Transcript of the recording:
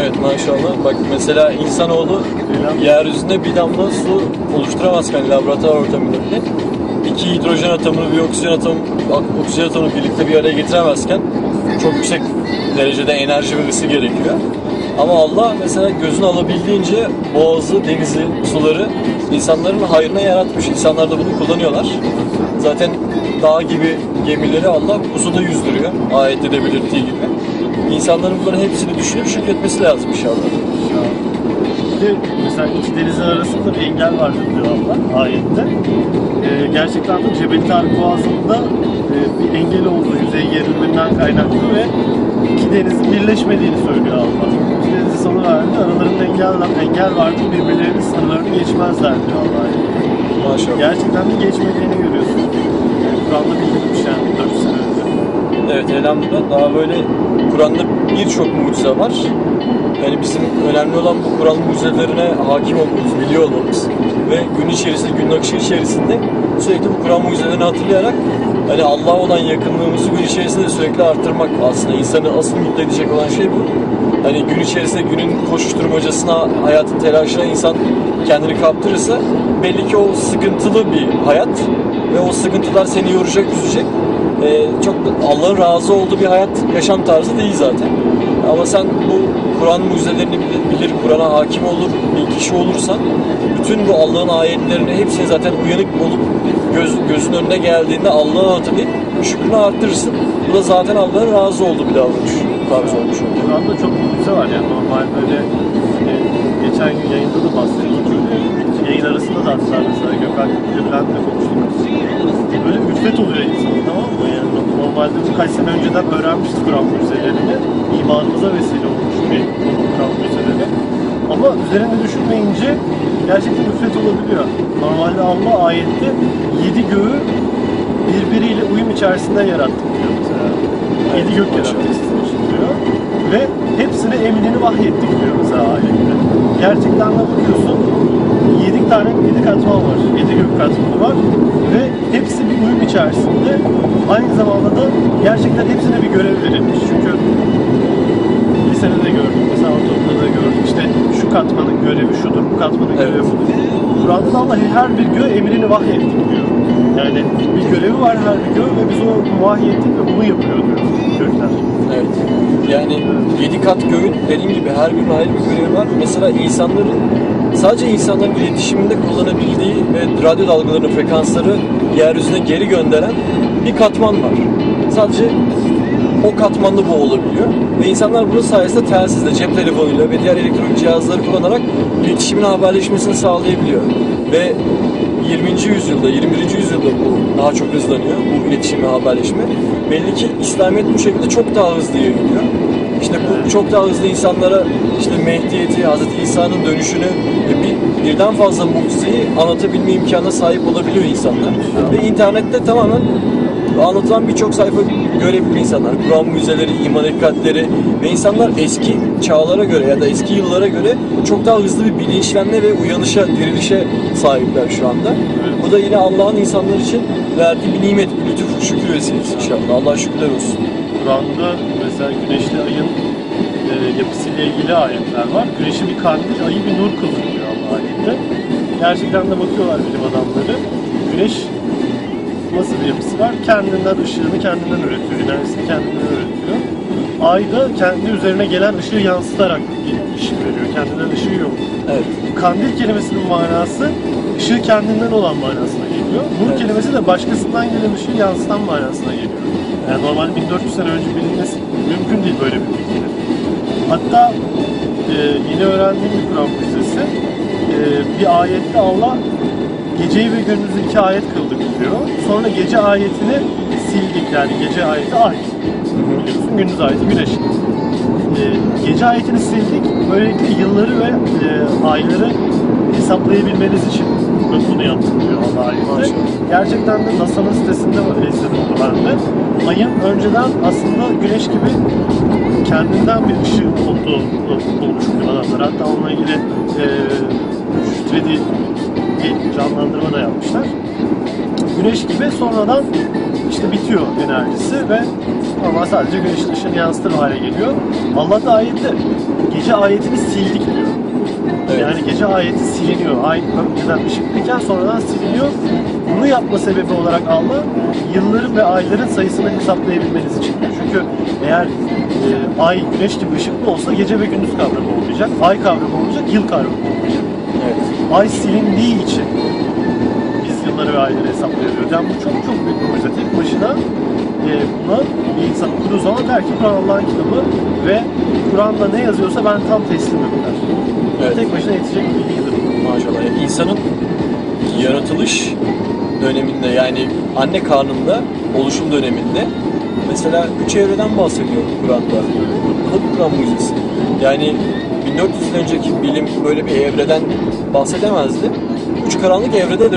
Evet maşallah. Bak mesela insanoğlu yeryüzünde bir damla su oluşturamazken laboratuvar ortamında bile iki hidrojen atomunu bir oksijen atomu, oksijen atomunu birlikte bir araya getiremezken çok yüksek derecede enerji ve ısı gerekiyor. Ama Allah mesela gözün alabildiğince boğazı, denizi, suları insanların hayrına yaratmış. İnsanlar da bunu kullanıyorlar. Zaten dağ gibi gemileri Allah bu suda yüzdürüyor. Ayette de belirttiği gibi. İnsanların bunların hepsini düşünüp şükretmesi lazım inşallah. Bir de mesela iki denizin arasında bir engel vardır diyor Allah ayette. Ee, gerçekten de Cebel Tarık Boğazı'nda e, bir engel olduğu yüzey geriliminden kaynaklı ve iki denizin birleşmediğini söylüyor Allah. İki denizi sonu verdi, aralarında engel, engel vardı, birbirlerinin sınırlarını geçmezler diyor Allah. Maşallah. Gerçekten de geçmediğini görüyorsun. Yani Kur'an'da bildirilmiş yani 400 sene önce. Evet elhamdülillah daha böyle Kur'an'da birçok mucize var. Yani bizim önemli olan bu Kur'an mucizelerine hakim olmamız, biliyor olmamız ve gün içerisinde, gün akışı içerisinde sürekli bu Kur'an mucizelerini hatırlayarak hani Allah'a olan yakınlığımızı gün içerisinde sürekli arttırmak aslında insanı asıl mutlu edecek olan şey bu. Hani gün içerisinde günün koşuşturmacasına, hayatın telaşına insan kendini kaptırırsa belli ki o sıkıntılı bir hayat ve o sıkıntılar seni yoracak, üzecek. Ee, çok Allah'ın razı olduğu bir hayat yaşam tarzı değil zaten. Ama sen bu Kur'an mucizelerini bilir, bilir, Kur'an'a hakim olur bir kişi olursan bütün bu Allah'ın ayetlerini hepsini zaten uyanık olup göz, gözün önüne geldiğinde Allah'ı hatırlayıp şükrünü arttırırsın. Bu da zaten Allah'ın razı olduğu bir davranış tarzı olmuş. Kur'an'da çok mucize var yani normal böyle e, geçen gün yayında da bahsettik böyle yayın arasında da hatta mesela Gökhan da konuştuk. Böyle üflet oluyor insan normalde birkaç sene önceden öğrenmiştik Kur'an mucizelerini. İmanımıza vesile olmuş bir Kur'an mucizeleri. Ama üzerinde düşünmeyince gerçekten üflet olabiliyor. Normalde Allah ayette yedi göğü birbiriyle uyum içerisinde yarattım diyor mesela. Yedi gök yarattık sizin için diyor. Ve hepsine emrini vahyettik diyor mesela ayette. Gerçekten de bakıyorsun yedi tane yedi katman var. Yedi gök katmanı var. Ve hepsi bir uyum içerisinde. Aynı zamanda da gerçekten hepsine bir görev verilmiş. Çünkü lisede de gördüm, mesela ortaokulda da gördüm. İşte şu katmanın görevi şudur, bu katmanın Evet. görevi budur. Kur'an'da da Allah her bir göğe emrini vahyettik diyor. Yani bir görevi var her bir göğe ve biz o vahyettik ve bunu yapıyor diyor. Yani yedi kat göğün dediğim gibi her birinin ayrı bir görevi var. Mesela insanların sadece insanların iletişiminde kullanabildiği ve radyo dalgalarının frekansları yeryüzüne geri gönderen bir katman var. Sadece o katmanda bu olabiliyor. Ve insanlar bunun sayesinde telsizle, cep telefonuyla ve diğer elektronik cihazları kullanarak iletişimin haberleşmesini sağlayabiliyor. Ve 20. yüzyılda, 21. yüzyılda bu daha çok hızlanıyor, bu iletişim ve haberleşme. Belli ki İslamiyet bu şekilde çok daha hızlı yayılıyor. İşte bu çok daha hızlı insanlara işte Mehdiyeti, Hazreti İsa'nın dönüşünü bir, birden fazla mucizeyi anlatabilme imkanına sahip olabiliyor insanlar. Ve internette tamamen anlatılan birçok sayfa görebiliyor insanlar. Kur'an mucizeleri, iman hakikatleri ve insanlar eski çağlara göre ya da eski yıllara göre çok daha hızlı bir bilinçlenme ve uyanışa, dirilişe sahipler şu anda. Bu da yine Allah'ın insanlar için verdiği bir nimet, bir lütuf, şükür vesilesi inşallah. Allah'a şükürler olsun. Kur'an'da mesela güneşli ayın e, yapısıyla ilgili ayetler var. Güneşi bir kandil, ayı bir nur kıldı diyor Allah ayette. Gerçekten de bakıyorlar bilim adamları. Güneş nasıl bir yapısı var? Kendinden ışığını kendinden üretiyor, enerjisini kendinden üretiyor. Ay da kendi üzerine gelen ışığı yansıtarak ışık veriyor. Kendinden ışığı yok. Evet. Kandil kelimesinin manası ışığı kendinden olan manasına geliyor. Nur Evet. kelimesi de başkasından gelen ışığı yansıtan manasına geliyor. Yani normal 1400 sene önce bilinmesi mümkün değil böyle bir bilgi. Hatta e, yeni öğrendiğim bir Kur'an mucizesi e, bir ayette Allah geceyi ve gündüzü iki ayet kıldık diyor. Sonra gece ayetini sildik yani gece ayeti ay. Biliyorsun gündüz ayeti güneş. gece ayetini sildik. Böylelikle yılları ve e, ayları hesaplayabilmeniz için bunu yaptık diyor Allah ayette. Gerçekten de NASA'nın sitesinde var, izledim bunu ben de. Ayın önceden aslında güneş gibi kendinden bir ışığı olduğu bulmuş bilim adamlar. Hatta onunla ilgili e, 3D bir canlandırma da yapmışlar. Güneş gibi sonradan işte bitiyor enerjisi ve normal sadece güneşin ışığını yansıtır hale geliyor. Allah da ayette gece ayetini sildik diyor. Evet. Yani gece ayeti siliniyor. Ay önceden ışıklıyken sonradan siliniyor. Bunu yapma sebebi olarak Allah yılların ve ayların sayısını hesaplayabilmeniz için. Çünkü eğer e, ay güneş gibi ışıklı olsa gece ve gündüz kavramı olmayacak. Ay kavramı olmayacak, yıl kavramı. Ay silindiği için biz yılları ve ayları hesaplayabiliyoruz. Yani bu çok çok büyük bir mucize. Tek başına e, buna bir insan okuduğu zaman der ki Kur'an Allah'ın kitabı ve Kur'an'da ne yazıyorsa ben tam teslimim der. Evet. Tek başına yetecek bir bilgidir. Maşallah. Yani insanın yaratılış döneminde yani anne karnında oluşum döneminde mesela üç evreden bahsediyor Kur'an'da. Bu da Kur'an mucizesi. Yani 1400 yıl önceki bilim böyle bir evreden bahsedemezdi. Üç karanlık evrededir